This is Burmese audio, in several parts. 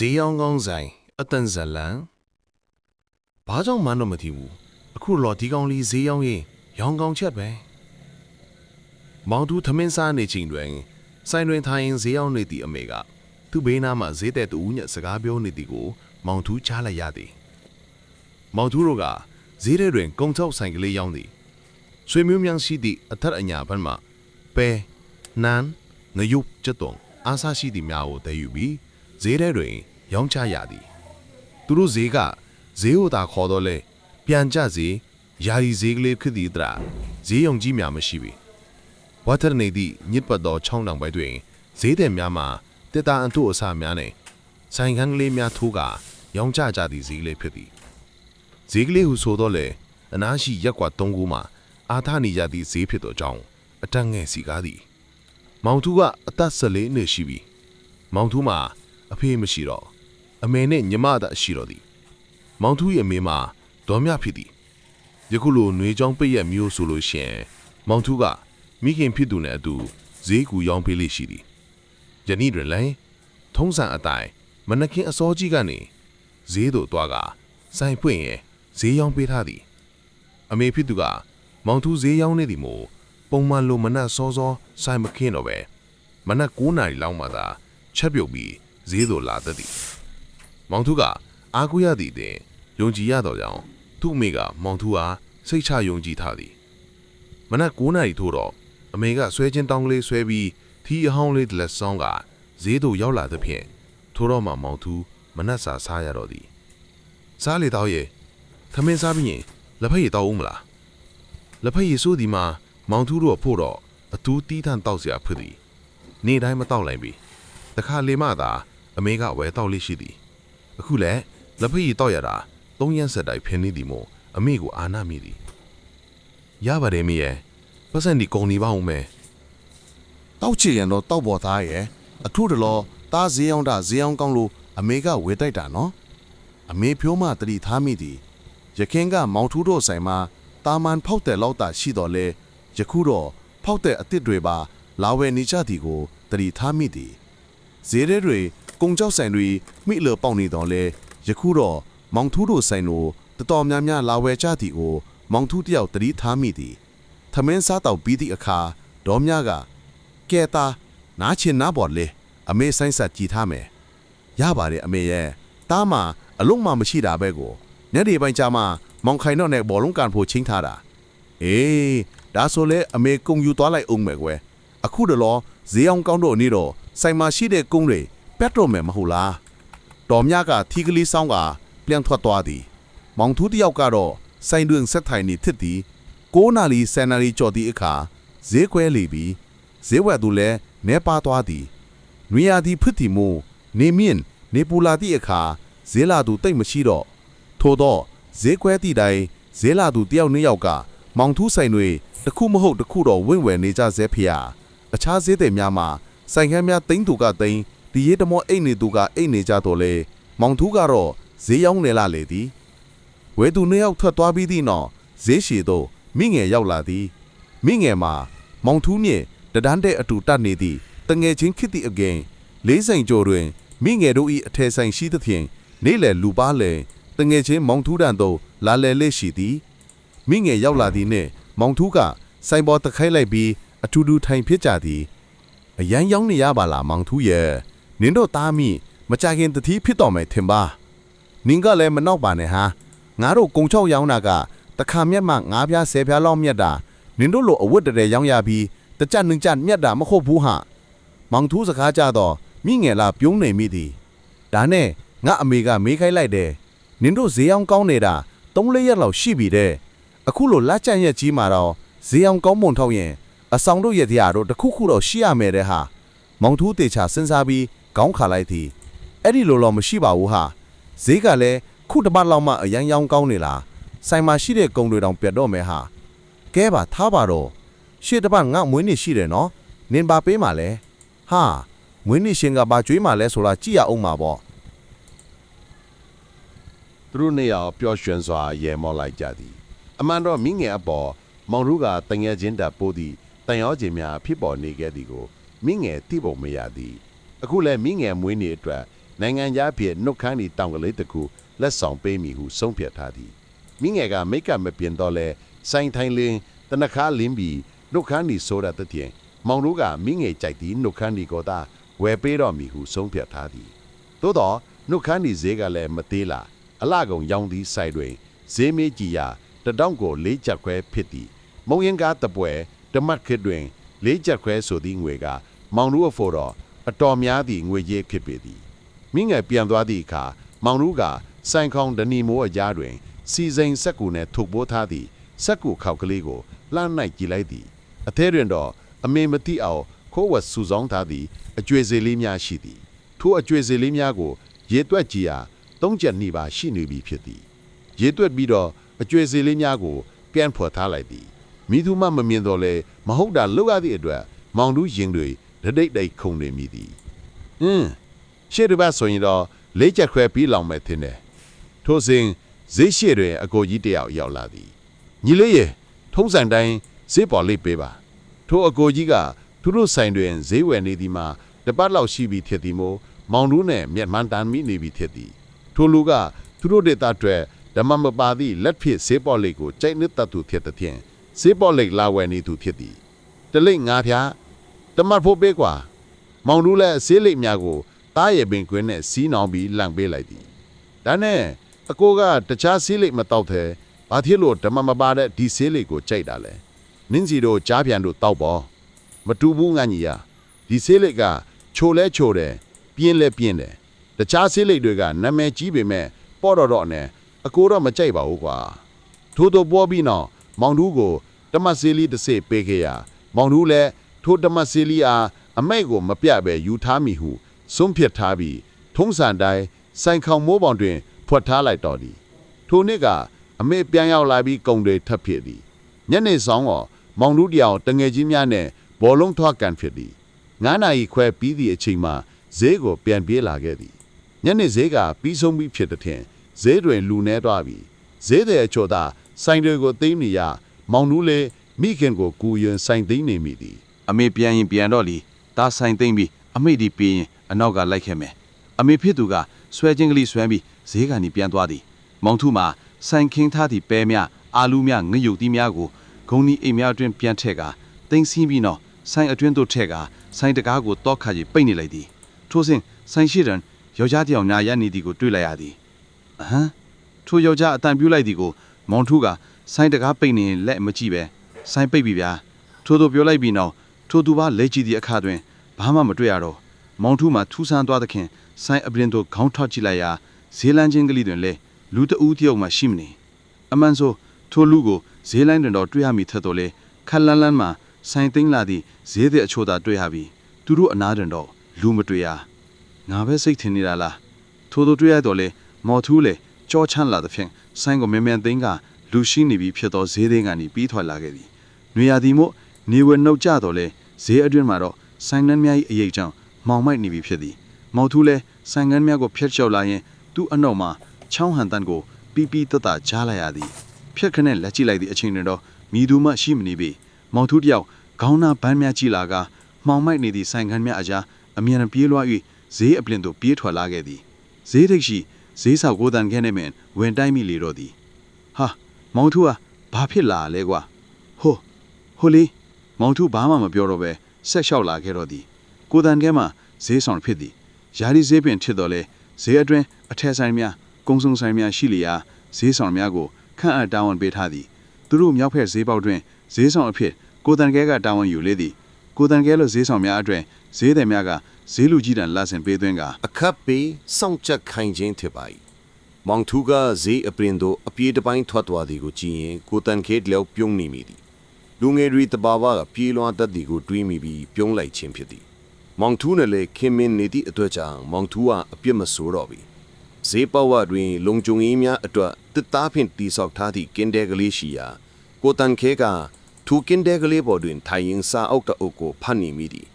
ဈေးရောင်းကောင်းဆိုင်အတန်ဇလန်ဘာကြောင့်မှန်းတော့မသိဘူးအခုတော့ဒီကောင်လေးဈေးရောင်းရင်ရောင်းကောင်းချက်ပဲမောင်သူသမင်းစားနေချိန်တွင်ဆိုင်တွင်ထိုင်ဈေးရောင်းနေသည့်အမေကသူ့ဘေးနားမှာဈေးတဲ့တူဦးညက်စကားပြောနေသည်ကိုမောင်သူချားလိုက်ရသည်မောင်သူတို့ကဈေးထဲတွင်ကုံချောက်ဆိုင်ကလေးရောင်းသည်ဆွေမျိုးများရှိသည့်အထက်အညာဘက်မှပဲနန်းငရုတ်ကျက်တုံအားစားရှိသည့်များကိုတည်ယူပြီးဈေးထဲတွင် ရောင်းချရသည်သူတို့ဈေးကဈေးဟိုသာခေါ်တော့လဲပြန်ကြဈေးယာယီဈေးကလေးဖြစ်သည်တရာဈေးရုံကြီးများမရှိပြီဝတ်ထရနေသည့်ညစ်ပတ်သောချောင်းတောင်ပွဲတွင်ဈေးတဲ့များမှာတစ်တာအထုအဆများနဲ့ဆိုင်ခန်းကလေးများထိုးကရောင်းချကြသည့်ဈေးလေးဖြစ်သည်ဈေးကလေးဟုဆိုတော့လေအနားရှိရက်ကွာ၃ခုမှာအာထနေကြသည့်ဈေးဖြစ်သောကြောင့်အတန်းငယ်စီကားသည် မောင်သူကအသက်၁၄နှစ်ရှိပြီမောင်သူမှာအဖေမရှိတော့ အမေနဲ့ညီမသာရှိတော့သည်မောင်သူရဲ့အမေမှာဒေါ်မြဖြစ်သည်ယခုလိုຫນွေချောင်းပိတ်ရက်မျိုးဆိုလို့ရှရင်မောင်သူကမိခင်ဖြစ်သူနဲ့အတူဈေးကူရောင်းပေးလိရှိသည်ယနေ့တွင်လည်းထုံးစံအတိုင်းမနခင်အစောကြီးကနေဈေးသို့သွားကဆိုင်ပွင့်ရဲ့ဈေးရောင်းပေးထားသည် အမေဖြစ်သူကမောင်သူဈေးရောင်းနေသည်မို့ပုံမှန်လိုမနက်စောစောဆိုင်မခင်းတော့ပဲမနက်9နာရီလောက်မှသာချက်ပြုတ်ပြီးဈေးသို့လာတတ်သည် မောင်ထုကအားကိုးရသည့်အတင်ယုံကြည်ရတော့ကြောင်းသူ့အမေကမောင်ထုအားစိတ်ချယုံကြည်ထားသည်မနက်9နာရီထို့တော့အမေကဆွဲချင်းတောင်းကလေးဆွဲပြီးထီအဟောင်းလေးတစ်လက်ဆောင်းကဈေးသို့ရောက်လာသဖြင့်ထို့တော့မှမောင်သူမနှက်စာစားရတော့သည်စားလေတော့ရဲ့သမင်းစားပြီးရင်လက်ဖက်ရည်တောက်ဦးမလားလက်ဖက်ရည်စိုးဒီမှာမောင်သူတို့ဖို့တော့အတူတီးထန်တောက်စရာဖြစ်သည်နေ့တိုင်းမတောက်နိုင်ပြီတခါလေမှသာအမေကဝယ်တောက်လေးရှိသည် အခုလည်းလက်ဖက်ရည်တောက်ရတာသုံးရန်ဆက်တိုက်ဖင်းနေသည်မို့အမေကိုအာနာမိသည်ရပါတယ်မေရဲ့ပတ်စံဒီကုန်နေပါဦးမယ်တောက်ချင်ရင်တော့တောက်ပေါ်သားရဲ့အထုတလောသားဈေးအောင်တာဈေးအောင်ကောင်းလို့အမေကဝေတိုက်တာနော်အမေဖြိုးမတတိထားမိသည်ရခင်ကမောင်ထူးတို့ဆိုင်မှာတာမန်ဖောက်တဲ့လောက်တာရှိတော်လဲယခုတော့ဖောက်တဲ့အစ်စ်တွေပါ လာဝယ်နေကြသည်ကိုတတိထားမိသည်ဈေးရဲတွေ ကုံကြောက်ဆိုင်တွေမိလပေါက်နေတော်လဲယခုတော့မောင်ထူးတို့ဆိုင်တို့တော်တော်များများလာဝယ်ကြသည်ကိုမောင်ထူးတယောက်တတိထားမိသည်ထမင်းစားတော့ပြီးသည့်အခါဒေါ်မြကကဲတာနားချင်နားပေါ်လေအမေဆိုင်ဆက်ကြည်ထားမယ်ရပါတယ်အမေရဲ့တားမှာအလုံးမမရှိတာပဲကိုညနေပိုင်းကျမှမောင်ခိုင်တော့နဲ့ဘောလုံးကန်ဖို့ချင်းထားတာအေးဒါဆိုလဲအမေကုံယူသွားလိုက်အောင်မယ်ကွယ်အခုတလောဈေးအောင်ကောင်းတော့နေတော့ဆိုင်မှာရှိတဲ့ကုန်းတွေ ပက်တော့မယ်မဟုတ်လားတော်မြကထီကလေးဆောင်းကပြန်ထွက်သွားသည် မောင်ထူးတယောက်ကတော့ဆိုင်တွင်ဆက်ထိုင်နေဖြစ်သည်9နာရီ10နာရီကြော်သည့်အခါဈေးခွဲလေပြီးဈေးဝယ်သူလည်းနဲပါသွားသည်နွေရာသီဖြစ်သည်မို့နေမြင့်နေပူလာသည့်အခါဈေးလာသူတိတ်မရှိတော့ထို့တော့ဈေးခွဲသည့်တိုင်ဈေးလာသူတယောက်နှစ်ယောက်ကမောင်ထူးဆိုင်တွေတစ်ခုမဟုတ်တစ်ခုတော့ဝင့်ဝယ်နေကြဆဲဖေဟာအခြားဈေးတွေများမှာဆိုင်ခန်းများတိမ့်သူကတိမ့် ဒီရဲတမောအိတ်နေသူကအိတ်နေကြတော့လေမောင်ထူးကတော့ဈေးရောက်နေလာလေသည်ဝဲသူနှစ်ယောက်ထွက်သွားပြီးသည့်နောက်ဈေးရှည်သို့မိငယ်ရောက်လာသည်မိငယ်မှာမောင်ထူးမြင့်တဒန်းတဲ့အတူတတ်နေသည့်တငယ်ချင်းခစ်သည့်အကင်လေးဆိုင်ကျော်တွင်မိငယ်တို့၏အထယ်ဆိုင်ရှိသဖြင့်နေ့လယ်လူပါလေတငယ်ချင်းမောင်ထူးတန်သို့လာလေလေးရှိသည်မိငယ်ရောက်လာသည်နှင့်မောင်ထူးကဆိုင်ပေါ်တခိုက်လိုက်ပြီးအထူးထူထိုင်ဖြစ်ကြသည်အရန်ရောက်နေရပါလားမောင်ထူးရဲ့ နင်တို့သားမိမကြခင်တတိဖြစ်တော်မယ်ထင်ပါနင်ကလည်းမနောက်ပါနဲ့ဟာငါတို့ကုံချောက်ရောင်းတာကတခါမျက်မှငါးပြားဆယ်ပြားလောက်မြတ်တာနင်တို့လိုအဝတ်တည်းရောင်းရပြီးတကြနှင်းကြမြတ်တာမဟုတ်ဘူးဟာမောင်ထူးစကားကြတော့မိငယ်လာပြုံးနေမိသည်ဒါနဲ့ငါအမေကမေးခိုင်းလိုက်တယ်နင်တို့ဈေးအောင်ကောင်းနေတာ၃၄ရက်လောက်ရှိပြီတဲ့အခုလိုလက်ကြံ့ရက်ကြီးမှာတော့ဈေးအောင်ကောင်းမွန်ထောက်ရင်အဆောင်တို့ရဲ့တရားတို့တစ်ခုခုတော့ရှိရမယ်တဲ့ဟာမောင်ထူးတေချာစဉ်းစားပြီး ခေါင်းခါလိုက်သည်အဲ့ဒီလိုတော့မရှိပါဘူးဟာဈေးကလည်းခုတစ်ပတ်လောက်မှအရန်ရောင်းကောင်းနေလားဆိုင်မှာရှိတဲ့ကုံတွေတောင်ပြတ်တော့မယ်ဟာကဲပါထားပါတော့ရှေ့တစ်ပတ်ငါမွေးနေ့ရှိတယ်နော်နင်ပါပေးမှာလဲဟာမွေးနေ့ရှင်ကဘာကြွေးမှာလဲဆိုတာကြည့်ရအောင်ပါပေါ့သူတို့နှစ်ယောက်ပျော်ရွှင်စွာရဲမောလိုက်ကြသည် အမှန်တော့မိငယ်အပေါ်မောင်တို့ကတငယ်ချင်းတပ်ပိုးသည့်တန်ရောခြင်းများဖြစ်ပေါ်နေခဲ့သည်ကိုမိငယ်သိပုံမရသည် အခုလည်းမိငယ်မွေးနေ့အတွက်နိုင်ငံသားဖြစ်နှုတ်ခမ်းဒီတောင်ကလေးတစ်ခုလက်ဆောင်ပေးမိဟုဆုံးဖြတ်ထားသည်မိငယ်ကမိတ်ကမပြင်းတော့လဲဆိုင်ထိုင်လင်းတနခါလင်းပြီးနှုတ်ခမ်းဒီဆိုရတဲ့တင်မောင်တို့ကမိငယ်ကြိုက်သည်နှုတ်ခမ်းဒီကိုသာဝယ်ပေးတော့မိဟုဆုံးဖြတ်ထားသည်သို့တော့နှုတ်ခမ်းဒီဈေးကလည်းမသေးလားအလကုံရောင်းသည်ဆိုင်တွင်ဈေးမေးကြည့်ရတတောင်ကိုလေးချက်ခွဲဖြစ်သည်မုံရင်ကားတပွဲဓမတ်ခစ်တွင်လေးချက်ခွဲဆိုသည့်ငွေကမောင်တို့အဖို့တော့ အတော်များသည့်ငွေကြေးဖြစ်ပေသည်မိငယ်ပြန်သွားသည့်အခါမောင်တို့ကဆိုင်ခေါင်ဒနီမိုးအကြားတွင် စီစိန်ဆက်ကူနှင့်ထုတ်ပိုးထားသည့်ဆက်ကူခောက်ကလေးကိုလှမ်းနိုင်ကြည့်လိုက်သည်အထဲတွင်တော့အမေမတိအောင်ခိုးဝတ်စုဆောင်းထားသည့်အကျွေစေလေးများရှိသည်ထိုအကျွေစေလေးများကို ရေတွက်ကြည့်ရာသုံးချက်နှိပါရှိနေပြီဖြစ်သည်ရေတွက်ပြီးတော့အကျွေစီလေးများကို ပြန်ဖွက်ထားလိုက်သည်မိသူမမမြင်တော့လဲမဟုတ်တာလောက်ရသည့်အတွက်မောင်တူးရင်တွေ ဒဒိတ်ဒိတ်ခုန်နေမိသည်ဟင်းရှေ့တစ်ပတ်ဆိုရင်တော့လေးချက်ခွဲပြီးလောင်မဲ့ထင်တယ်ထိုစဉ်ဈေးရှိတွင်အကိုကြီးတယောက်ရောက်လာသည်ညီလေးရေထုံးစံတိုင်းဈေးပေါ်လေးပေးပါထိုအကိုကြီးကသူတို့ဆိုင်တွင်ဈေးဝယ်နေသည်မှာတပတ်လောက်ရှိပြီဖြစ်သည်မို့မောင်တူးနဲ့မျက်မှန်တမ်းမိနေပြီဖြစ်သည်ထိုလူကသူတို့ဒေတာအတွက်ဓမ္မမပါသည့်လက်ဖြစ်ဆေးပေါ်လိတ်ကိုကြိုက်နှစ်သက်သူဖြစ်တဲ့ဖြင့်ဆေးပေါ်လိတ်လာဝယ်နေသူဖြစ်သည်တလိတ်ငါးဖြား တမတ်ဖို့ပေးကွာမောင်တို့လည်းဆေးလိတ်များကိုတားရပင်ကွင်းနဲ့စီးနှောင်ပြီးလန့်ပေးလိုက်သည်ဒါနဲ့အကိုကတခြားဆေးလိတ်မတောက်သေးဘာဖြစ်လို့ဓမ္မမပါတဲ့ဒီဆေးလိတ်ကိုကြိုက်တာလဲနင်းစီတို့ကြားပြန်တို့တောက်ပေါ်မတူဘူးငါညီယာဒီဆေးလိတ်ကချိုလဲချိုတယ်ပြင်းလဲပြင်းတယ်တခြားဆေးလိပ်တွေကနာမည်ကြီးပေမဲ့ပေါ့တော့တော့နဲ့အကိုတော့မကြိုက်ပါဘူးကွာထို့တော့ပေါ်ပြီးတော့မောင်တူးကိုတမတ်ဆေးလီတစ်စိပေးခဲ့ရမောင်တူးလည်း ထို့တမတ်ဆေးလီအားအမိတ်ကိုမပြပဲယူထားမိဟုဆုံးဖြတ်ထားပြီးထုံးစံတိုင်းဆိုင်ခေါင်မိုးပေါင်တွင် ဖွက်ထားလိုက်တော်သည်ထိုနေ့ကအမေပြန်ရောက်လာပြီးကုံတွေထပ်ဖြစ်သည်ညနေဆောင်တော့မောင်တူးတယောက်တငယ်ချင်းများနဲ့ဘောလုံးထွားကန်ဖြစ်သည်9နာရီခွဲပြီးသည့်အချိန်မှာဈေးကိုပြန်ပြေးလာခဲ့သည်ညနေဈေးကပြီးဆုံးပြီးဖြစ်တဲ့ထင်ဈေးတွင်လူနေသွားပြီဈေးတဲ့အချို့သာဆိုင်တွေကိုသိမ်းနေရမောင်နူးလေမိခင်ကိုကူရင်ဆိုင်သိမ်းနေမိသည် အမေပြန်ရင်ပြန်တော့လီဒါဆိုင်သိမ့်ပြီးအမိဒီပြီးရင်အနောက်ကလိုက်ခဲ့မယ်အမေဖြစ်သူကဆွဲချင်းကလေးဆွဲပြီးဈေးကနေပြန်သွားသည်မောင်ထုမှာဆိုင်ခင်းထားသည့်ပဲများအာလူများငရုတ်သီးများကိုဂုံဒီအိမ်များအတွင်းပြန်ထက်ကသိမ်းဆင်းပြီးတော့ဆိုင်အတွင်းသို့ထက်ကဆိုင်တကားကိုတောက်ခါကြီးပိတ်နေလိုက်သည်ထို့စဉ်ဆိုင်ရှိတန်ယောက်ျားတစ်ယောက်ညာရနေသည်ကိုတွေ့လိုက်ရသည်အဟမ်ထိုယောက်ျားအတန်ပြူလိုက်သည်ကိုမောင်ထုကဆိုင်တကားပိတ်နေရင်လက်မကြည့်ပဲဆိုင်ပိတ်ပြီဗျာထို့သူပြောလိုက်ပြီးနောက် ထိုသူပါလဲကြည့်သည့်အခါတွင်ဘာမှမတွေ့ရတော့မောင်ထုမှထူးဆန်းသွားသဖြင့်ဆိုင်အပြင်သို့ခေါင်းထောက်ကြည့်လိုက်ရာဈေးလန်းချင်းကလေးတွင်လဲလူတဦးတယောက်မှရှိမနေအမှန်ဆိုထိုလူကိုဈေးလိုင်းတွင်တော့တွေ့ရမည်ထက်တော့လေခက်လန်းလန်းမှဆိုင်သိမ်းလာသည့်ဈေးတဲ့အချို့သာတွေ့ရပြီးသူတို့အနားတွင်တော့လူမတွေ့ရငါပဲစိတ်ထင်နေတာလားထို့သူတွေ့ရတော့လေမော်ထူးလေကြောချမ်းလာသဖြင့်ဆိုင်ကိုမြန်မြန်သိမ်းကလူရှိနေပြီဖြစ်သောဈေးသိမ်းကနေပြီးထွက်လာခဲ့သည်။နွေရာသီမို့ နေဝဲနှုတ်ကြတော့လေဈေးအတွင်းမှာတော့ဆိုင်နှန်းများ၏အရေးကြောင့်မောင်မိုက်နေပြီဖြစ်သည်။မော်ထူးလေဆိုင်ငန်းများကိုဖျက်ချော်လာရင်သူ့အနှုတ်မှာချောင်းဟန်တန်ကိုပီပီတတကြားလိုက်ရသည်။ဖျက်ခနဲ့လက်ကြည့်လိုက်သည့်အချိန်တွင်တော့မိသူမှရှိမနေပေ။မောင်ထူးတယောက်ခေါင်းနာပန်းများကြည့်လာကမှောင်မိုက်နေသည့်ဆိုင်ငန်းများအကြားအမြန်ပြေးလွှား၍ဈေးအပြင်သို့ပြေးထွက်လာခဲ့သည်ဈေးထိပ်ရှိဈေးဆောက်ကိုတန်ခဲနေမင်ဝင်တိုင်းမိလေတော့သည်ဟာမောင်ထူကဘာဖြစ်လာလဲကွာဟိုဟိုလေ မောင်ထူဘာမှမပြောတော့ပဲဆက်လျှောက်လာခဲ့တော့သည်ကိုတန်ခဲမှာဈေးဆောင်ဖြစ်သည်ယာရီဈေးပင်ထစ်တော်လဲဈေးအတွင်းအထက်ဆိုင်များကုန်းစုံဆိုင်များရှိလျာဈေးဆောင်များကိုခန့်အပ်တာဝန်ပေးထားသည်သူတို့မြောက်ဖက်ဈေးပေါက်တွင်ဈေးဆောင်အဖြစ်ကိုတန်ခဲကတာဝန်ယူလေသည်ကိုတန်ခဲလိုဈေးဆောင်များအတွင်ဈေးသည်များကဈေးလူကြီးတန်လာဆင်ပေးသွင်းကအခက်ပေးစောင့်ချက်ခိုင်ခြင်းဖြစ်ပါ၏မောင်ထူးကဈေးအပရင်တို့အပြေးတစ်ပိုင်းထွက်သွားသည်ကိုကြည့်ရင်ကိုတန်ခဲတယောက်ပြုံးနေမိသည် လူငယ်တွေတဘာဝကပြေးလွှားတတ်သည်ကိုတွေးမိပြီးပြုံးလိုက်ခြင်းဖြစ်သည်မောင်ထူးနဲ့လည်းခင်မင်းနေသည့်အတွက်ကြောင့်မောင်ထူးကအပြစ်မဆိုးတော့ပြီဈေးပေါဝတွင် လုံခြုံရေးများအတွက်တစ်သားဖြင့်တိဆောက်ထားသည့်ကင်းတဲကလေးရှိရာကိုတန်ခဲကထူကင်းတဲကလေးပေါ်တွင်ထိုင်ရင်စာအုပ်တအုပ်ကိုဖတ်နေမိသည်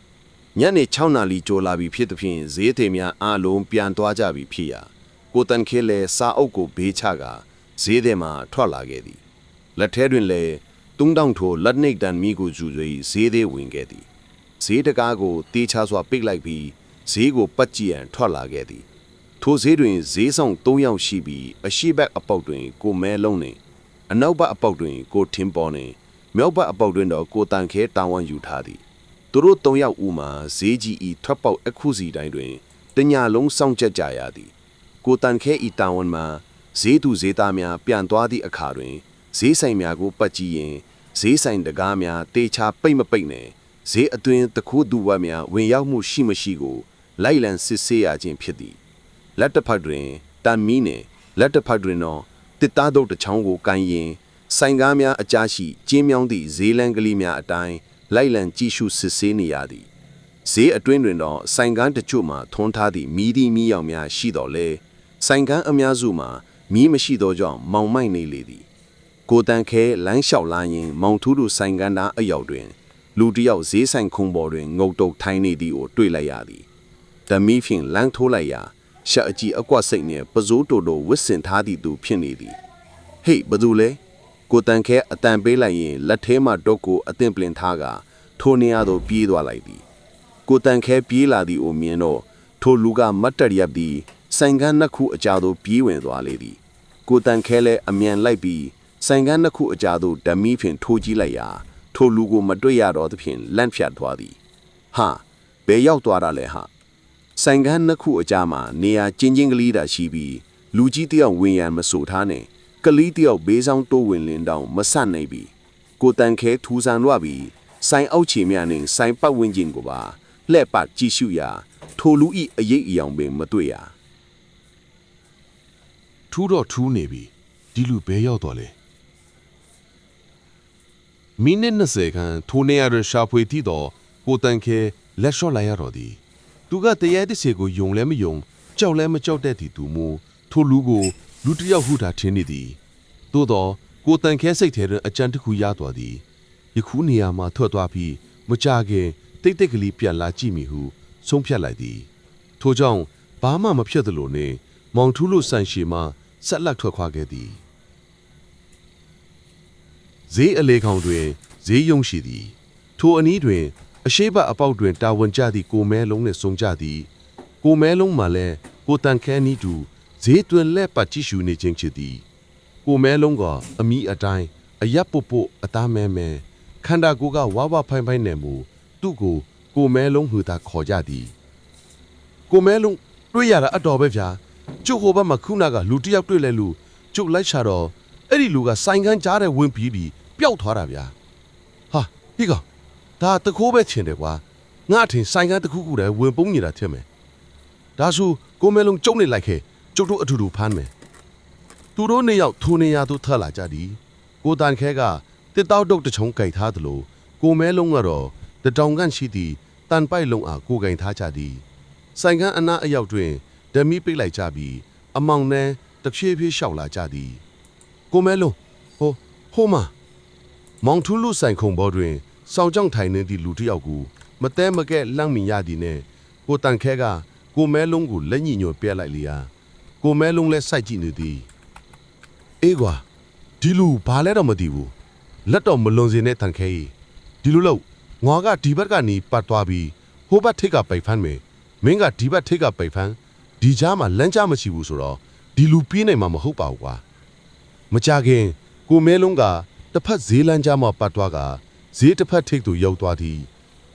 ညနေ6နာရီကျော်လာပြီဖြစ်သဖြင့်ဈေးသည်များအားလုံးပြန်သွားကြပြီဖြစ်ရာကိုတန်ခဲလည်းစာအုပ်ကိုဘေးချကဈေးသည်မှထွက်လာခဲ့သည်လက်ထဲတွင်လည်း တုံးတောင်ထိုလက်နှိပ်တန်မိကိုယူ၍ဈေးသည်ဝင်ခဲ့သည်ဈေးတကားကိုတေးချစွာပိတ်လိုက်ပြီးဈေးကိုပတ်ကြည့်ရန်ထွက်လာခဲ့သည်ထိုဈေးတွင်ဈေးဆောင်၃ယောက်ရှိပြီးအရှိဘက်အပေါက်တွင် ကိုမဲလုံးနှင့်အနောက်ဘက်အပေါက်တွင် ကိုထင်းပေါ်နှင့်မြောက်ဘက်အပေါက်တွင်တော့ကိုတန်ခဲတာဝန်ယူထားသည်သူတို့၃ယောက်ဦးမှာဈေးကြီးဤထွက်ပေါက်အခုစီတိုင်းတွင်တညာလုံးစောင့်ကြကြရသည်ကိုတန်ခဲဤတာဝန်မှာဈေးသူဈေးသားများပြန်သွားသည့်အခါတွင် ဈေးဆိုင်များကိုပတ်ကြည့်ရင်ဈေးဆိုင်တကားများတေချာပိတ်မပိတ်နဲ့ဈေးအတွင်းတစ်ခုသူဝက်များဝင်ရောက်မှုရှိမရှိကိုလိုက်လံစစ်ဆေးရခြင်းဖြစ်သည်လက်တစ်ဖက်တွင်တန်မီနှင့်လက်တစ်ဖက်တွင်တော့တစ်သားတို့တစ်ချောင်းကိုကန်ရင်ဆိုင်ကားများအကြားရှိကျင်းမြောင်းသည့်ဈေးလန်းကလေးများအတိုင်းလိုက်လံကြည့်ရှုစစ်ဆေးနေရသည်ဈေးအတွင်းတွင်တော့ဆိုင်ကားတချို့မှာထွန်းထားသည့်မီးသီးမီးရောင်များရှိတော်လဲဆိုင်ကားအများစုမှာမီးမရှိသောကြောင့်မောင်မိုက်နေလေသည် ကိုတန်ခဲလမ်းလျှောက်လာရင်မောင်ထူးတို့ဆိုင်ကန်သားအရောက်တွင် လူတစ်ယောက်ဈေးဆိုင်ခုံပေါ်တွင်ငုတ်တုတ်ထိုင်းနေသည်ကိုတွေ့လိုက်ရသည်။ဓမီဖြင့်လမ်းထိုးလိုက်ရာရှက်အကြီးအကွက်စိတ်နှင့်ပစိုးတိုတိုဝစ်စင်ထားသည့်သူဖြစ်နေသည်။ဟေ့ဘသူလဲကိုတန်ခဲအတန်ပေးလိုက်ရင်လက်ထဲမှတော့ကိုအသင့်ပလင်ထားကထိုနေရာသို့ပြေးသွားလိုက်သည်။ကိုတန်ခဲပြေးလာသည်ကိုမြင်တော့ထိုလူကမတ်တရက်သည်ဆိုင်ကန်းနှစ်ခုအကြာသို့ပြေးဝင်သွားလေသည်ကိုတန်ခဲလည်းအမြန်လိုက်ပြီး ဆိုင်ကန်းနှစ်ခုအကြာသို့ဓမီဖြင့်ထိုးကြည့်လိုက်ရာထိုလူကိုမတွေ့ရတော့သဖြင့်လန့်ဖြတ်သွားသည်ဟာဘယ်ရောက်သွားတာလဲဟာဆိုင်ကန်းနှစ်ခုအကြာမှာနေရာချင်းချင်းကလေးသာရှိပြီးလူကြီးတယောက်ဝင်ရန်မဆိုထားနဲ့ကလေးတယောက်ဘေးဆောင်တိုးဝင်လင်းတောင်မဆန့်နိုင်ပြီကိုတန်ခဲထူဆန်တော့ပြီးဆိုင်အောက်ချီမြနဲ့ဆိုင်ပတ်ဝန်းကျင်ကိုပါလှည့်ပတ်ကြည့်ရှုရာထိုလူဤအရေးအယောင်ပင်မတွေ့ရထူးတော့ထူးနေပြီဒီလူဘဲရောက်တော့လေ မိနစ်20ခန်းထိုနေရတဲ့ရှာဖွေတီတော့ကိုတန်ခဲလက်လျှော့လိုက်ရတော့သည်သူကတရေတစေကိုယုံလဲမယုံကြောက်လဲမကြောက်တဲ့တီသူမူထိုလူကိုလူတစ်ယောက်ဟုတာထင်းနေသည်သို့တော့ကိုတန်ခဲစိတ်ထဲတွင်အကြံတစ်ခုရသွားသည်ယခုနေရာမှာထွက်သွားပြီးမကြခင်တိတ်တိတ်ကလေးပြန်လာကြည့်မိဟုဆုံးဖြတ်လိုက်သည်ထို့ကြောင့်ဘာမှမဖြစ်သလိုနှင့်မောင်ထူးလို့ဆန်ရှည်မှဆက်လက်ထွက်ခွာခဲ့သည် ဈေးအလေခေါင်တွင်ဈေးယုံရှိသည် ထိုအနီးတွင် အရှိဘအပေါက်တွင်တာဝန်ကျသည့်ကိုမဲလုံးနှင့်ဆုံကြသည် ကိုမဲလုံးမှလည်းကိုတန်ခဲနီးတူဈေးတွင်လက်ပတ်ကြည့်ရှုနေခြင်းဖြစ်သည်ကိုမဲလုံးကအမိအတိုင်းအရက်ပုတ်ပုတ်အသားမဲမဲခန္ဓာကိုယ်ကဝါဝဖိုင်းဖိုင်းနေမူသူ့ကိုကိုမဲလုံးဟူသာခေါ်ကြသည်ကိုမဲလုံးတွေ့ရတာအတော်ပဲဗျာကျုပ်ဟိုဘက်မှာခုနကလူတစ်ယောက်တွေ့လဲလို့ကျုပ်လိုက်ချတော့အဲ့ဒီလူကဆိုင်ကန်းကြားတဲ့ဝင်ပြီးပြီး ပျောက်သွားတာဗျာဟာဟိကောင်ဒါတခိုးပဲချင်တယ်ကွာငါအထင်ဆိုင်ကန်းတစ်ခုခုတည်းဝင်ပုံးနေတာထင်မယ်ဒါဆိုကိုမဲလုံးကျုံနေလိုက်ခဲ့ကျုပ်တို့အထူတူဖမ်းမယ်သူတို့နှစ်ယောက်ထိုနေရာသို့ထပ်လာကြသည်ကိုတန်ခဲကတစ်တောက်တုတ်တစ်ချုံကြိုက်ထားသလိုကိုမဲလုံးကတော့တတောင်ကန်ရှိသည့်တန်ပိုက်လုံးအားကိုကင်ထားကြသည်ဆိုင်ကန်းအနားအရောက်တွင်ဓမီပိတ်လိုက်ကြပြီးအမောင်နဲ့တဖြည်းဖြည်းလျှောက်လာကြသည်ကိုမဲလုံးဟိုဟိုမ မောင်ထူးလူဆိုင်ခုံဘောတွင်စောင်းကြောင်ထိုင်နေသည့်လူတစ်ယောက်ကိုမတဲမကဲလန့်မိရသည်နဲ့ကိုတန်ခဲကကိုမဲလုံးကိုလက်ညှိညွတ်ပြလိုက်လျာကိုမဲလုံးလည်းစိုက်ကြည့်နေသည်အေးကွာဒီလူဘာလဲတော့မသိဘူးလက်တော့မလွန်စင်တဲ့တန်ခဲကြီးဒီလိုလို့ငွာကဒီဘက်ကနေပတ်သွားပြီးဟိုဘက်ထိပ်ကပိတ်ဖမ်းမယ်မင်းကဒီဘက်ထိတ်ကပိတ်ဖန်းဒီကြားမှာလမ်းကြားမရှိဘူးဆိုတော့ဒီလူပြေးနိုင်မှာမဟုတ်ပါဘူးကွာမကြခင်ကိုမဲလုံးက တစ်ဖက်ဈေးလမ်းကြားမှာပတ်သွားကဈေးတစ်ဖက်ထိတ်သူရောက်သွားသည်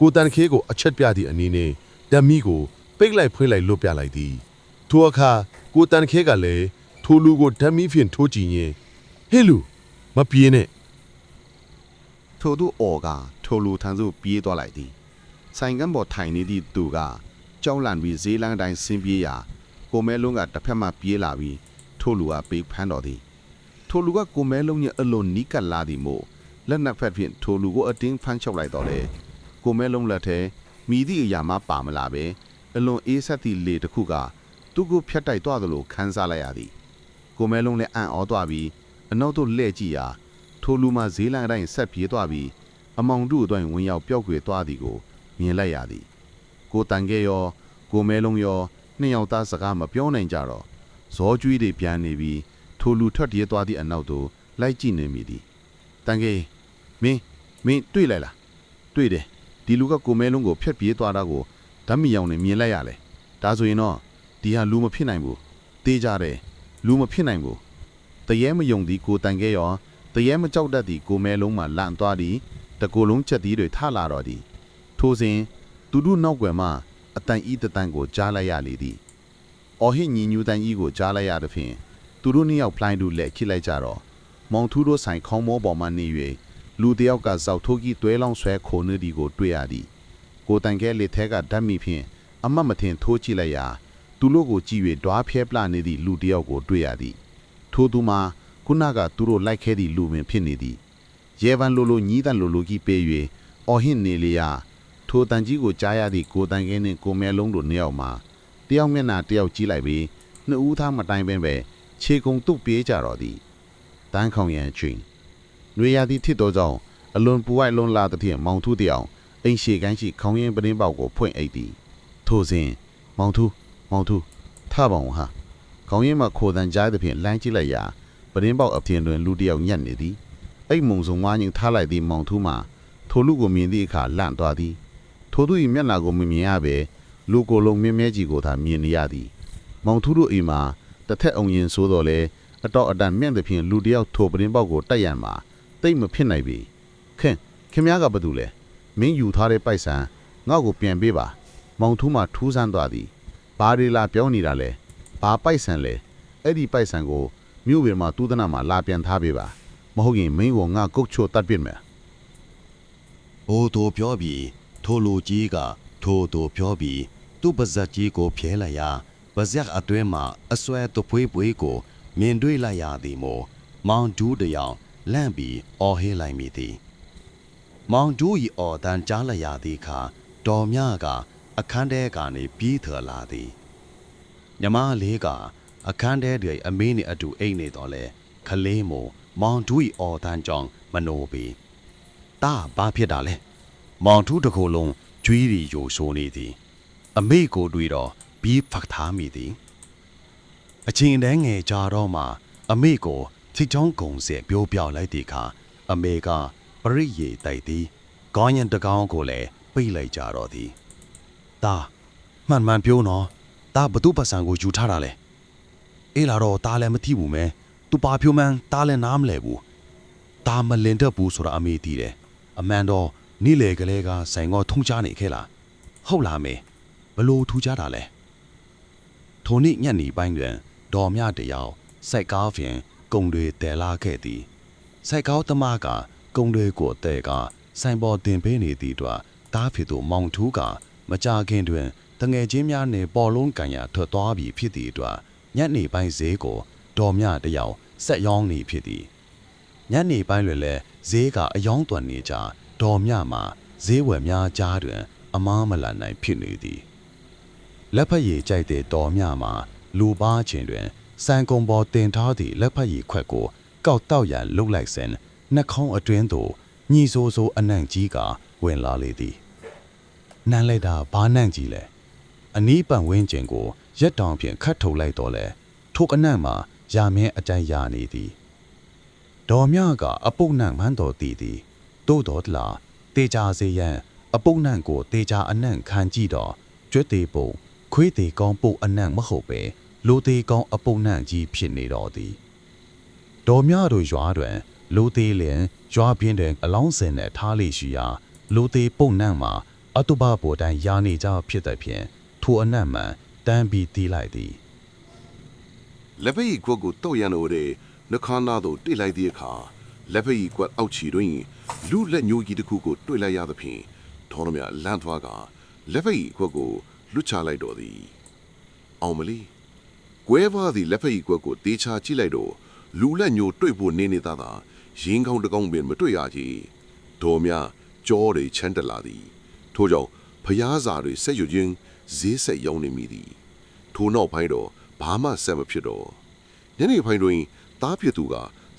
ကိုတန်ခေးကိုအချက်ပြသည့်အနေနဲ့ဓမီကိုပိတ်လိုက်ဖွင့်လိုက်လွတ်ပြလိုက်သည်ထိုအခါကိုတန်ခေးကလည်းထိုလူကိုဓမီဖြင့်ထိုးကြည့်ရင်ဟေးလူမပြေးနဲ့ထို့သူအော်ကထိုလူထံသို့ပြေးသွားလိုက်သည်ဆိုင်ကန်းပေါ်ထိုင်နေသည့်သူကကြောက်လန့်ပြီးဈေးလန်းတိုင်းဆင်းပြေးရာကိုမဲလုံးကတစ်ဖက်မှပြေးလာပြီးထိုလူကပေးဖမ်းတော်သည် ထိုလူကကိုမဲလုံးရဲ့အလွန်နီးကပ်လာသည်မို့လက်နက်ဖက်ဖြင့်ထိုလူကိုအတင်းဖမ်းချုပ်လိုက်တော့လေကိုမဲလုံးလက်ထဲမိသည့်အရာမှပါမလာပဲအလွန်အေးဆက်သည့်လေတစ်ခုကသူ့ကိုဖျက်တိုက်သွားသလိုခန်းစားလိုက်ရသည်ကိုမဲလုံးလည်းအံ့ဩသွားပြီးအနောက်သို့လှည့်ကြည့်ရာထိုလူမှဈေးလန်းအတိုင်းဆက်ပြေးသွားပြီးအမောင်တို့အတွင်းဝင်ရောက်ပျောက်ကွယ်သွားသည်ကိုမြင်လိုက်ရသည်ကိုတန်ကဲရောကိုမဲလုံးရောနှစ်ယောက်သားစကားမပြောနိုင်ကြတော့ဇောကျွေးတွေပြန်နေပြီး ထိုလူထွက်ပြေးသွားသည့်အနောက်သို့လိုက်ကြည့်နေမိသည်တန်ကဲမင်းမင်းတွေ့လိုက်လားတွေ့တယ်ဒီလူကကိုမဲလုံးကိုဖျက်ပြေးသွားတာကိုဓာတ်မီယောင်နဲ့မြင်လိုက်ရလေဒါဆိုရင်တော့ဒီဟာလူမဖြစ်နိုင်ဘူးတေးကြတယ်လူမဖြစ်နိုင်ဘူးတရေမယုံသည်ကိုတန်ခဲ့ရောတရေမကြောက်တတ်သည်ကိုမဲလုံးမှလန့်သွားသည်တကိုယ်လုံးချက်သည်တွေထလာတော့သည်ထိုစဉ်သူတို့နောက်ွယ်မှအတန်ဤတတန်ကိုကြားလိုက်ရလေသည်အော်ဟစ်ညီညူတန်ဤကိုကြားလိုက်ရသဖြင့် သူတို့နှစ်ယောက်ဖလိုင်းတူလက်ခိလိုက်ကြတော့မောင်ထူးတို့ဆိုင်ခေါင်းမောပေါ်မှနေ၍လူတစ်ယောက်ကဇောက်ထိုးကြီးတွဲလောင်းဆွဲခိုနေသည်ကိုတွေ့ရသည်ကိုတန်ကဲလက်ထဲကဓာတ်မိဖြင့်အမတ်မထင်ထိုးကြည့်လိုက်ရာသူတို့ကိုကြည့်၍ဓွားဖျဲပလနေသည့်လူတစ်ယောက်ကိုတွေ့ရသည်ထိုသူမှာခုနကသူတို့လိုက်ခဲသည့်လူပင်ဖြစ်နေသည်ရဲဗန်လိုလိုညီးတန်လိုလိုကြီးပေး၍အော်ဟစ်နေလေရာထိုတန်ကြီးကိုကြားရသည့်ကိုတန်ကဲနှင့်ကိုမဲလုံးတို့နှစ်ယောက်မှာတယောက်မျက်နှာတယောက်ကြည့်လိုက်ပြီးနှစ်ဦးသားမတိုင်ပင်ပဲ ခြေကုံတုတ်ပြေးကြတော့သည်တန်းခေါင်ရန်ချင်းနွေရာသီထစ်သောကြောင့်အလွန်ပူဝိုက်လွန်လာသဖြင့်မောင်ထုတယောက်အိမ်ရှိကန်းရှိခေါင်းရင်းပတင်းပေါက်ကိုဖွင့်အိပ်သည်ထိုစဉ်မောင်ထူးမောင်ထူးထပါအောင်ဟာခေါင်းရင်းမှာခိုတန်ကြားသဖြင့်လမ်းကြည့်လိုက်ရာပတင်းပေါက်အပြင်တွင်လူတစ်ယောက်ညက်နေသည်အိမ်မုံစုံဝါးညင်ထားလိုက်သည့်မောင်ထူးမှာထိုလူကိုမြင်သည့်အခါလန့်သွားသည်ထိုသူ၏မျက်နှာကိုမမြင်ရဘဲလူကိုယ်လုံးမြင်းမဲကြီးကိုသာမြင်နေရသည် မောင်ထူးတို့အိမ်မှာ တစ်ထက်အောင်ရင်ဆိုတော့လေအတော့အတန်မြင့်သဖြင့်လူတစ်ယောက်ထိုပတင်းပေါက်ကိုတက်ရန်မှာတိတ်မဖြစ်နိုင်ပြီခင်ခင်များကဘာတူလဲမင်းယူထားတဲ့ပိုက်ဆံငါ့ကိုပြန်ပေးပါ မောင်ထူးမှထူးဆန်းသွားသည်ဘာတွေလာပြောနေတာလဲဘာပိုက်ဆံလဲအဲ့ဒီပိုက်ဆံကိုမြို့ပြင်မှာတူးသနာမှာလာပြန်ထားပေးပါမဟုတ်ရင်မင်းကိုငါကုတ်ချိုတတ်ပစ်မယ်ဘိုးတို့ပြောပြီးထိုလူကြီးကထိုတို့ပြောပြီးသူ့ပါဇက်ကြီးကိုဖျဲလိုက်ရာ ပါဇက်အတွင်းမှာအစွဲတပွေးပွေးကို မြင်တွေ့လိုက်ရသည်မို့မောင်ဒူးတယောင်လန့်ပြီးအော်ဟေးလိုက်မိသည်မောင်ဒူးဤအော်တန်ကြားလိုက်ရသည့်အခါတော်မြကအခန်းထဲကနေပြေးထွက်လာသည်ညမလေးကအခန်းထဲတွေအမေးနှင့်အတူအိတ်နေတော့လဲခလေးမို့မောင်ဒူးဤအော်တန်ကြောင့်မနိုးပေတာဘာဖြစ်တာလဲမောင်ထူးတစ်ခုလုံးကျွီးရီယိုဆိုးနေသည် အမေကိုတွေ့တော့ ပြီးဖတ်ထားမိသည်အချိန်တန်းငယ်ကြာတော့မှအမေကိုချစ်ချောင်းကုံစက်ပြိုးပြောက်လိုက်တဲ့အခါအမေကပရိယေတိုက်သည်ခေါင်းရင်တကောင်းကိုလည်းပိတ်လိုက်ကြတော့သည်။ဒါမှန်မှန်ပြောနော်။ဒါဘသူပတ်စံကိုယူထားတာလဲ။အေးလာတော့ဒါလည်းမသိဘူးမဲ။ तू ပါဖြိုးမှန်းဒါလည်းနားမလဲဘူး။ဒါမလင်တတ်ဘူးဆိုတော့အမေသိတယ်။အမှန်တော့နေ့လေကလေးကဆိုင်ကောထုံးချနေခဲ့လား။ဟုတ်လားမေ။ဘလို့ထူးကြတာလဲ။ ထိုနေ့ညနေပိုင်းတွင်ဒေါ်မြတယောက်စိုက်ကားဖြင့်ကုံတွေတဲလာခဲ့သည်စိုက်ကားသမားကကုံတွေကိုတဲကဆိုင်ပေါ်တင်ပေးနေသည့်အတွက်တားဖြစ်သူမောင်ထူးကမကြခင်တွင်တငယ်ချင်းများနှင့်ပေါ်လုံးကန်ရထွက်သွားပြီးဖြစ်သည့်အတွက်ညနေပိုင်းဈေးကိုဒေါ်မြတယောက်ဆက်ရောင်းနေဖြစ်သည်ညနေပိုင်းတွင်လည်းဈေးကအယောင်းသွန်နေကြဒေါ်မြမှာဈေးဝယ်များကြားတွင် အမားမလန်နိုင်ဖြစ်နေသည် လက်ဖက်ရည်ကြိုက်တဲ့တော်မြမှာလူပါခြင်းတွင်စံကုံပေါ်တင်ထားသည့်လက်ဖက်ရည်ခွက်ကို ကောက်တောက်ရန်လှုပ်လိုက်စဉ်နှာခေါင်းအတွင်းသို့ညီဆိုးဆိုးအနံ့ကြီးကဝင်လာလေသည်နန်းလိုက်တာဘာနံ့ကြီးလဲအနီးပန်ဝင်းကျင်ကိုရက်တောင်ဖြင့်ခတ်ထုတ်လိုက်တော့လဲထိုကအနံ့မှာရာမင်းအကြိုင်ရနေသည်ဒေါ်မြကအပုတ်နံ့မှန်းတော်တည်သည်တို့တော်တလားတေချာစေရန်အပုတ်နံ့ကိုတေချာအနံ့ခံကြည့်တော့ကျွတ်သေးပုံ ခွေးသေးကောင်းပုတ်အနံ့မဟုတ်ပဲလိုသေးကောင်းအပုတ်နံ့ကြီးဖြစ်နေတော့သည်ဒေါ်မြတို့ရွာတွင်လိုသေးလင်ရွာပြင်းတွင်အလောင်းစင်နဲ့ထားလေရှိရာလိုသေးပုတ်နံ့မှာအတုပပေါ်တန်ရာနေကြဖြစ်တဲ့ဖြင့်ထိုအနံ့မှန်တန်းပြီးတီးလိုက်သည်လက်ဖက်ရည်ကွက်ကိုတုတ်ရန်လို့တဲ့နှခမ်းသားသို့တိတ်လိုက်သည့်အခါလက်ဖက်ရည်ကွက်အောက်ချီတွင်လူလက်ညိုကြီးတစ်ခုကိုတွေ့လိုက်ရသဖြင့်ထောင်းမြလန့်သွားကလက်ဖက်ရည်ကွက်ကို လွတ်ချလိုက်တော်သည်အောင်မလီကွဲပါသည့်လက်ဖက်ရည်ကွက်ကိုတေးချကြည့်လိုက်တော့လူလက်ညိုတွေ့ဖို့နေနေသားသာရင်ကောင်းတစ်ကောင်းပင်မတွေ့ရကြီးဒေါ်မြကြောတွေချမ်းတက်လာသည် ထို့ကြောင့်ဖျားစာတွေဆက်ယူခြင်းဈေးဆက်ရောင်းနေမိသည်ထိုနောက်ပိုင်းတော့ဘာမှဆက်မဖြစ်တော့ညနေပိုင်းတွင်တားဖြစ်သူက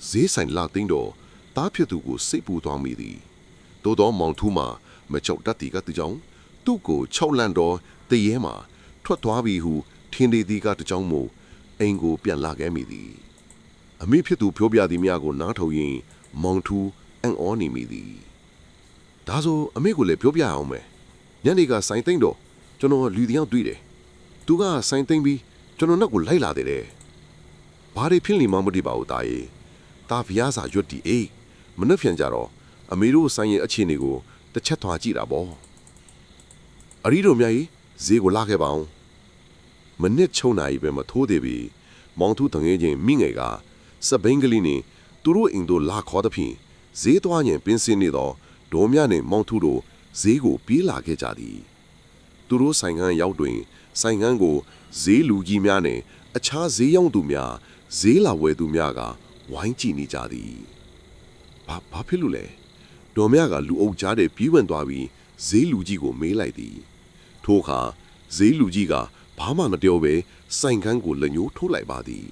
ဈေးဆိုင်လာသိမ်းတော့တားဖြစ်သူကိုစိတ်ပူသွားမိသည်သို့တော့မောင်ထူးမှာမချောက်တတ်သည်ကသူကြောင့် သူ့ကို၆လန့်တော့တည်ရဲမှာထွက်သွားပြီဟုထင်သေးသည်ကတကြောင်မို့အိမ်ကိုပြန်လာခဲ့မိသည်အမိဖြစ်သူပြောပြသည်များကိုနားထောင်ရင်မောင်ထူးအံ့ဩနေမိသည်ဒါဆိုအမေကိုလည်းပြောပြအောင်မယ်ညနေကဆိုင်သိမ်းတော့ကျွန်တော်လူတစ်ယောက်တွေ့တယ်သူကဆိုင်သိမ့်ပြီးကျွန်တော်နောက်ကိုလိုက်လာသေးတယ်ဘာတွေဖြစ်နေမှမသိပါဘူးတာရေတာဖျားစာရွတ်တီအေးမနှက်ဖြန်ကြတော့အမေတို့ဆိုင်ရဲ့အခြေအနေကိုတစ်ချက်သွားကြည့်တာပေါ့ အရီတို့မြတ်ကြီးဈေးကိုလာခဲ့ပါအောင်မနစ်ချုံနိုင်ပဲမထိုးသေးပြီမောင်ထူးတငယ်ချင်းမိငယ်ကစပိန်ကလေးနဲ့သူတို့အိမ်တို့လာခေါ်တဲ့ဖြင့်ဈေးသွားရင်ပင်းစင်းနေတော့ဒေါ်မြနဲ့မောင်ထူးတို့ဈေးကိုပြေးလာခဲ့ကြသည်သူတို့ဆိုင်ကန်းရောက်တွင် ဆိုင်ကန်းကိုဈေးလူကြီးများနဲ့အခြားဈေးရောင်းသူများဈေးလာဝယ်သူများကဝိုင်းကြည့်နေကြသည်ဘာဘာဖြစ်လို့လဲဒေါ်မြကလူအုပ်ကြားတဲ့ပြီးဝင်သွားပြီးဈေးလူကြီးကိုမေးလိုက်သည် ထို့အခါဈေးလူကြီးကဘာမှမပြောဘဲဆိုင်ကန်းကိုလက်ညှိုးထိုးလိုက်ပါသည်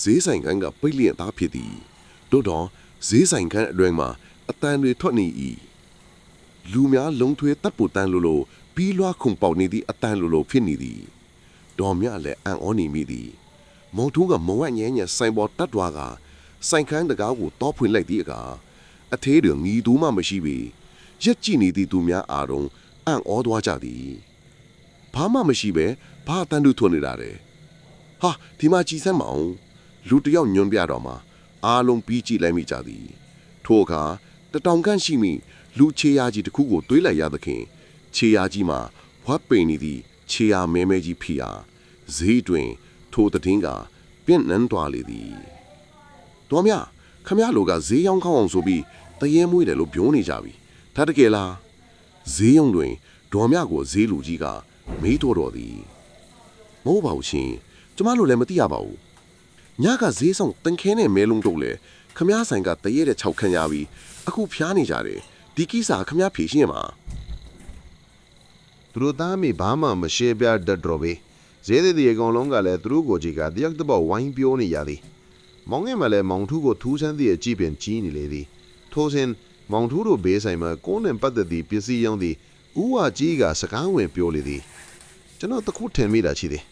ဈေးဆိုင်ကန်းကပိတ်လျက်သားဖြစ်သည်တို့တော့ဈေးဆိုင်ကန်းအတွင်းမှာအတန်တွေထွက်နေ၏လူများလုံးထွေးတပ်ပူတန်းလိုလိုပြီးလွှားခုန်ပေါက်နေသည့်အတန်လိုလိုဖြစ်နေသည်ဒေါ်မြလည်းအံ့ဩနေမိသည်မောင်ထိုးကမဝက်ညဲညဲဆိုင်ပေါ်တက်သွားကဆိုင်ကန်းတကားကိုတောဖွင့်လိုက်သည့်အခါအသေးတွေငီသူမှမရှိပေရက်ကြည့်နေသည့်သူများအားလုံး အံ့ဩသွားကြသည်ဘာမှမရှိပဲဘာအတန်တို့ထွန်းနေတာလဲဟာဒီမှာကြည်စမ်းမအောင်လူတစ်ယောက်ညွန်ပြတော့မှအားလုံးပြီးကြည့်လိုက်မိကြသည်ထို့အခါတတောင်ခန့်ရှိမိလူချေယာကြီးတစ်ခုကိုတွေးလိုက်ရသဖြင့်ချေယာကြီးမှာဝတ်ပိန်နေသည့်ချေယာမဲမဲကြီးဖြစ်ရာဈေးတွင် ထိုတည်င်းကပြင့်နှံသွားလေသည်တော်မြခမရလိုကဈေးရောင်းကောင်းအောင်ဆိုပြီးတရေမွေးတယ်လို့ပြောနေကြပြီဒါတကယ်လား ဈေးရုံတွင်ဒေါ်မြကိုဈေးလူကြီးကမေးတော်တော်သည်မဟုတ်ပါဘူးရှင်ကျမတို့လည်းမသိရပါဘူးညကဈေးဆောင်တန်ခဲနဲ့မဲလုံးတို့လေခမရဆိုင်ကတရေတဲ့6ခန်းရပြီးအခုဖျားနေကြတယ်ဒီကိစ္စခမရဖြေရှင်းမှာသူတို့သားမိဘာမှမရှေးပြတတ်တော့ပဲဈေးသည်ဒီအကောင်လုံးကလည်းသူတို့ကိုကြီးကတယောက်တစ်ပေါက်ဝိုင်းပြောနေရသည်မောင်ငယ်မလည်းမောင်ထူးကိုထူးဆန်းသည့်အကြည့်ပင်ကြီးနေလေသည်ထိုစဉ် မောင်ထူးတို့ဘေးဆိုင်မှာကိုယ်နဲ့ပတ်သက်သည့်ပစ္စည်းရောင်းသည့်ဦးဝကြီးကစကားဝင်ပြောလေသည်ကျွန်တော်တခုထင်မိတာရှိသည်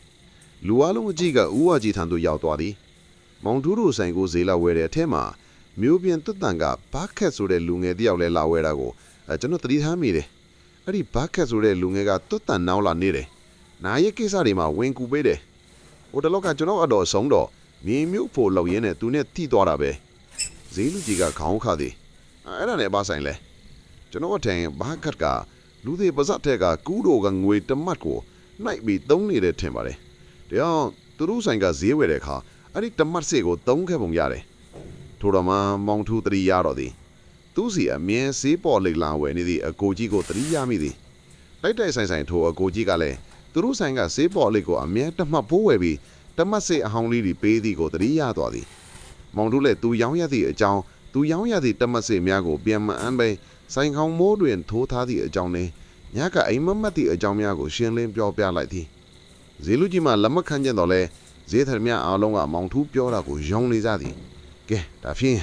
လူအလုံးအကြီးကဦးဝကြီးထံသို့ရောက်သွားသည်မောင်ထူးတို့ဆိုင်ကိုဈေးလာဝယ်တဲ့အထက်မှာမျိုးပြင်တွတ်တန်ကဘာခက်ဆိုတဲ့လူငယ်တစ်ယောက်လဲလာဝယ်တာကိုအဲကျွန်တော်သတိထားမိတယ်အဲ့ဒီဘတ်ခက်ဆိုတဲ့လူငယ်ကတွတ်တန်နောက်လာနေတယ်။နာရဲ့ကိစ္စတွေမှာဝင်ကူပေးတယ်။ဟိုတလောက်ကကျွန်တော်အတော်ဆုံးတော့မြင်းမျိုးဖို့လောက်ရင်းနဲ့သူနဲ့ထိသွားတာပဲ။ဈေးလူကြီးကခေါင်းခါသေး။ အဲ့ဒါနဲ့ဘာဆိုင်လဲ။ကျွန်တော်အထင်ဘတ်ခက်ကလူတွေပါဇက်ထက်ကကူးတို့ကငွေတမတ်ကိုနှိုက်ပြီးသုံးနေတဲ့ထင်ပါတယ်။တရားသူတို့ဆိုင်ကဈေးဝယ်တဲ့အခါအဲ့ဒီတမတ်စေကိုသုံးခဲ့ပုံရတယ်။ထို့တော်မှမောင်ထူးတရီရတော့သည်သူစီအမြင်စေးပေါ်လိတ်လာဝယ်နေသည့်အကိုကြီးကိုတတိယမိသည်တိုက်တိုက်ဆိုင်ဆိုင်ထိုအကိုကြီးကလည်းသူတို့ဆိုင်ကစေးပေါ်လိတ်ကိုအမြဲတမှတ်ဖိုးဝယ်ပြီးတမတ်စေအဟောင်းလေးတွေပေးသည်ကိုတတိယသွားသည်မောင်တို့လည်းသူရောင်းရသည့်အကြောင်း သူရောင်းရသည့်တမတ်စေများကိုပြန်မအမ်းပဲဆိုင်ခေါင်းမိုးတွင်ထိုးထားသည့်အကြောင်းနဲ့ညကအိမ်မမတ်သည့်အကြောင်းများကိုရှင်းလင်းပြောပြလိုက်သည်ဈေးလူကြီးမှလက်မခံကျင်တော့လဲဈေးထမြအားလုံးကမောင်ထူးပြောတာကိုယုံနေကြသည်ကဲဒါဖြင့်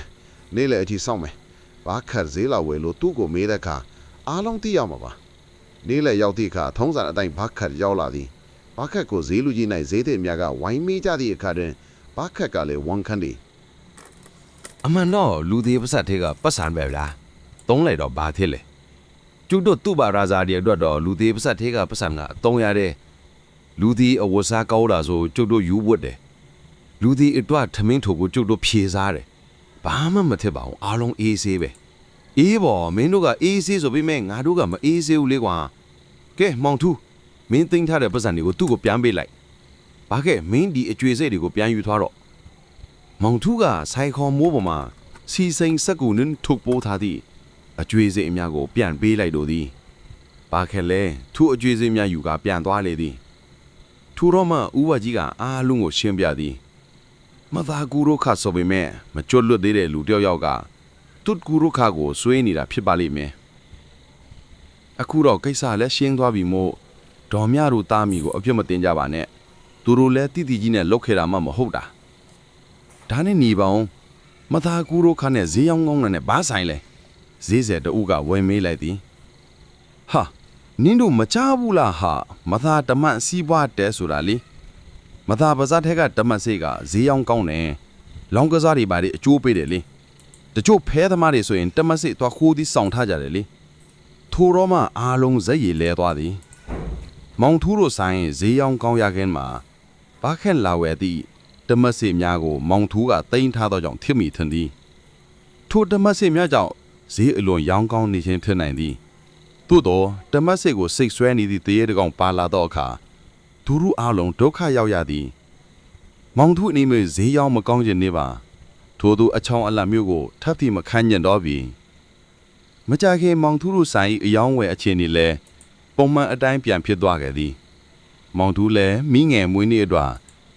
နေ့လည်အထိစောင့်မယ်ဘာခတ်ဈေးလာဝယ်လို့သူ့ကိုမေးတဲ့အခါအားလုံးသိရမှာပါနေ့လည်းရောက်သည့်အခါထုံးစံအတိုင်းဘာခတ်ရောက်လာသည်ဘာခတ်ကိုဈေးလူကြီး၌ဈေးသည်များကဝိုင်းမေးကြသည့်အခါတွင်ဘာခတ်ကလည်းဝန်ခံသည် အမှန်တော့လူသေးပစတ်သေးကပတ်စံပဲလားသုံးလိုက်တော့ဘာဖြစ်လဲကျုပ်တို့သူ့ဘာရာဇာတွေအတွက်တော့လူသေးပစတ်သေးကပတ်စံကအသုံးရတဲ့လူသေးအဝတ်စားကောင်းတာဆိုကျုပ်တို့ယူဝတ်တယ်လူသေးအတွက်ထမင်းထိုကိုကျုပ်တို့ဖြေစားတယ်ဘာမှမထစ်ပါဘူးအားလုံးအေးဆေးပဲအေးပေါ်မင်းတို့ကအေးဆေးဆိုပြီးမဲ့ငါတို့ကမအေးဆေးဘူးလေကွာကဲမောင်ထူးမင်းသိမ်းထားတဲ့ပတ်စံတွေကိုသူ့ကိုပြန်ပေးလိုက်ဘာကဲမင်းဒီအကျွေစိတ်တွေကိုပြန်ယူသွားတော့ မောင်ထူးကဆိုင်ခေါ်မိုးပေါ်မှာစီစိန်စက်ကူနင်းထုတ်ပိုးထားသည့်အကျွေးစိတ်အများကို ပြန်ပေးလိုက်တော့သည်ဘာခက်လဲထူးအကျွေးစိတ်များယူကပြန်သွားလေသည်ထူတော့မှဦးဝကြီးကအားလုံးကိုရှင်းပြသည်မသာကူရိုခါဆိုပေမဲ့မကြွတ်လွတ်သေးတဲ့လူတစ်ယောက်ယောက်ကတွတ်ကူရိုခါကိုဆွေးနေတာဖြစ်ပါလိမ့်မယ်အခုတော့ကိစ္စလည်းရှင်းသွားပြီမို့ဒေါ်မြတို့သားမိကိုအပြစ်မတင်ကြပါနဲ့သူတို့လည်းတိတိကြီးနဲ့လောက်ခဲ့တာမှမဟုတ်တာ ဒါနဲ့ညီပါအောင်မသာကူရိုခါနဲ့ဈေးရောင်းကောင်းနဲ့ဘာဆိုင်လဲဈေးဆယ်တူကဝယ်မေးလိုက်သည်ဟာနင်းတို့မချဘူးလားဟာမသာတမတ်စီးပွားတဲဆိုတာလေမသာပါဇက်ထက်ကတမတ်စိတ်ကဈေးရောင်းကောင်းတယ်လောင်းကစားတွေပါလေအကျိုးပေးတယ်လေတချို့ဖဲသမားတွေဆိုရင်တမတ်စိတ်သွားခိုးသည်စောင့်ထားကြတယ်လေထိုတော့မှအားလုံးဇက်ရည်လဲသွားသည်မောင်ထူးတို့ဆိုင်ဈေးရောင်းကောင်းရခင်းမှာဘာခက်လာဝဲသည့် ဓမ္မစစ်များကို မောင်ထူးကတိန်းထားသောကြောင့်ဖြစ်မိထင်သည်ထိုဓမ္မစစ်များကြောင့်ဈေးအလွန်ရောင်းကောင်းနေခြင်းဖြစ်နိုင်သည်သို့သောဓမ္မစစ်ကိုစိတ်ဆွဲနေသည့်တရေတကောင်ပါလာသောအခါဒူရုအလုံးဒုက္ခရောက်ရသည် မောင်ထူးအနေနဲ့ဈေးရောင်းမကောင်းခြင်းနေပါထို့သူအချောင်းအလတ်မျိုးကိုထပ်ပြီးမခန့်ညင်တော့ပြီမကြခင်မောင်ထူးတို့ဆိုင်အယောင်းဝယ်အခြေအနေလဲပုံမှန်အတိုင်းပြန်ဖြစ်သွားခဲ့သည် မောင်ထူးလည်းမိငယ်မွေးနေ့အတွက်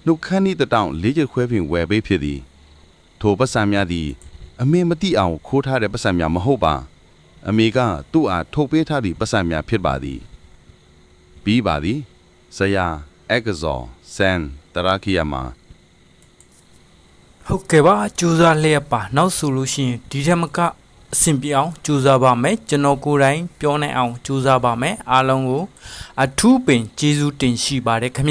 နှုတ်ခမ်းဤတတောင်လေးချက်ခွဲဖြင့်ဝယ်ပေးဖြစ်သည် ထိုပတ်စံများသည် အမေမတိအောင်ခိုးထားတဲ့ပတ်စံများမဟုတ်ပါ အမေကသူ့အားထုတ်ပေးထားသည့်ပတ်စံများဖြစ်ပါသည်ပြီးပါသည်ဆရာအက္ကဇော်ဆန်တရာခိယမာဟုတ်ကဲ့ပါကြိုးစားလျက်ပါနောက်ဆိုလို့ရှိရင်ဒီထက်မကအဆင်ပြေအောင်ကြိုးစားပါမယ်ကျွန်တော်ကိုယ်တိုင်ပြောနိုင်အောင်ကြိုးစားပါမယ်အားလုံးကိုအထူးပင်ကျေးဇူးတင်ရှိပါတယ်ခင်ဗျ